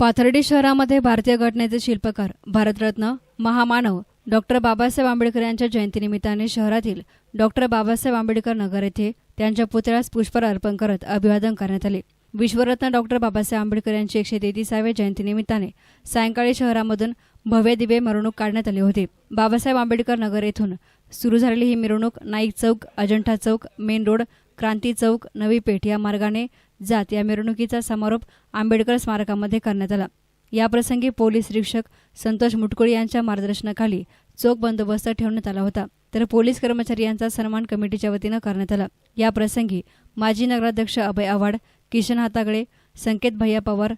पाथर्डी शहरामध्ये भारतीय घटनेचे शिल्पकार भारतरत्न महामानव डॉक्टर बाबासाहेब आंबेडकर यांच्या जयंतीनिमित्ताने शहरातील डॉक्टर बाबासाहेब आंबेडकर नगर येथे त्यांच्या पुतळ्यास पुष्पहार अर्पण करत अभिवादन करण्यात आले. विश्वरत्न डॉक्टर बाबासाहेब आंबेडकर यांची एकशे तेहतीसाव्या जयंतीनिमित्ताने सायंकाळी शहरामधून भव्य दिव्य मिरवणूक काढण्यात आली होती. बाबासाहेब आंबेडकर नगर येथून सुरू झालेली ही मिरवणूक नाईक चौक अजंठा चौक मेन रोड क्रांती चौक नवी पेठ या मार्गाने जात या मिरवणुकीचा समारोप आंबेडकर स्मारकामध्ये करण्यात आला. याप्रसंगी पोलीस निरीक्षक संतोष मुटकुळे यांच्या मार्गदर्शनाखाली चोख बंदोबस्त ठेवण्यात आला होता. तर पोलीस कर्मचारी यांचा सन्मान कमिटीच्या वतीनं करण्यात आला. याप्रसंगी माजी नगराध्यक्ष अभय आव्हाड किशन हातागळे संकेत भैया पवार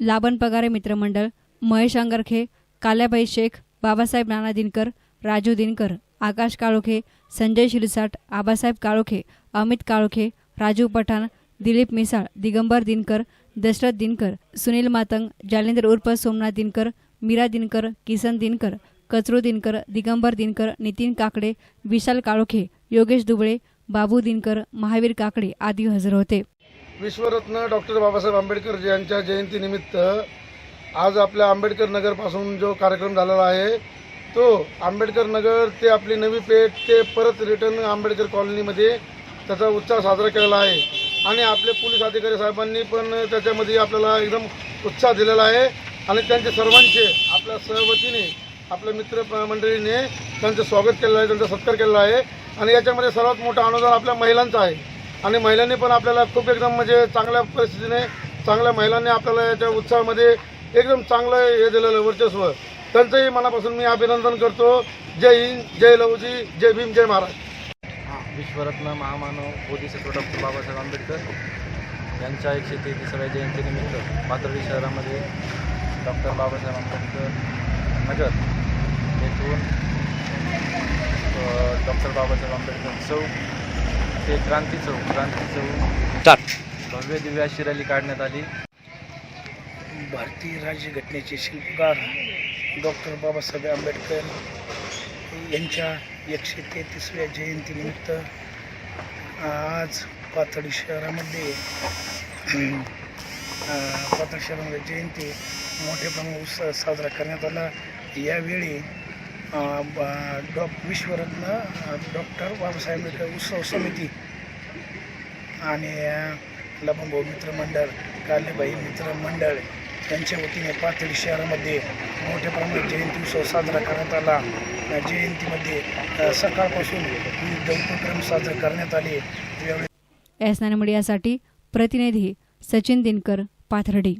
लाबन पगारे मित्रमंडळ महेश अंगरखे काल्याबाई शेख बाबासाहेब नाना दिनकर राजू दिनकर आकाश काळोखे संजय शिरसाट आबासाहेब काळोखे अमित काळोखे राजू पठाण दिलीप मिसाळ दिगंबर दिनकर दशरथ दिनकर सुनील मातंग जालेंद्र उर्फ सोमनाथ दिनकर मीरा दिनकर किसन दिनकर कचरू दिनकर दिगंबर दिनकर नितीन काकडे विशाल काळोखे योगेश दुबळे बाबू दिनकर महावीर काकडे आदी हजर होते. विश्वरत्न डॉक्टर बाबासाहेब आंबेडकर यांच्या जयंतीनिमित्त आज आपल्या आंबेडकर नगरपासून जो कार्यक्रम झालेला आहे तो आंबेडकर नगर ते आपली नवी पेठ ते परत रिटर्न आंबेडकर कॉलनीमध्ये त्याचा उत्साह साजरा केलेला आहे. आणि आपले पोलीस अधिकारी साहेबांनी पण त्याच्यामध्ये आपल्याला एकदम उत्साह दिलेला आहे. आणि त्यांचे सर्वांचे आपल्या सहवतीने आपल्या मित्र मंडळीने त्यांचं स्वागत केलेलं आहे त्यांचा सत्कार केलेला आहे. आणि याच्यामध्ये सर्वात मोठं अनुदान आपल्या महिलांचं आहे. आणि महिलांनी पण आपल्याला खूप एकदम म्हणजे चांगल्या परिस्थितीने चांगल्या महिलांनी आपल्याला याच्या उत्साहामध्ये एकदम चांगलं हे दिलेलं वर्चस्व. त्यांचंही मनापासून मी अभिनंदन करतो. जय हिंद जय लवजी जय भीम जय महाराज. विश्वरत्न महामानव बोधिसत्व डॉक्टर बाबासाहेब आंबेडकर यांच्या एकशे तेहतीसाव्या जयंतीनिमित्त पाथर्डी शहरामध्ये डॉक्टर बाबासाहेब आंबेडकर नगर येथून डॉक्टर बाबासाहेब आंबेडकर चौक ते क्रांती चौक क्रांती चौक भव्य दिव्य अशी रॅली काढण्यात आली. भारतीय राज्यघटनेचे शिल्पकार डॉक्टर बाबासाहेब आंबेडकर यांच्या एकशे तेहतीसव्या जयंतीनिमित्त आज पाथडी शहरामध्ये पाथडी शहरामध्ये जयंती मोठ्या प्रमाणात उत्साह साजरा करण्यात आला. यावेळी डॉ विश्वरत्न डॉक्टर बाबासाहेब आंबेडकर उत्सव समिती आणि अं, लपनभाऊ मित्रमंडळ कालेबाई मित्रमंडळ त्यांच्या वतीने पाथर्डी शहरामध्ये मोठ्या प्रमाणात जयंती उत्सव साजरा करण्यात आला. जयंतीमध्ये सकाळपासून विविध उपक्रम साजरे करण्यात आले. यावेळी एस नाइन मीडियासाठी प्रतिनिधी सचिन दिनकर पाथर्डी.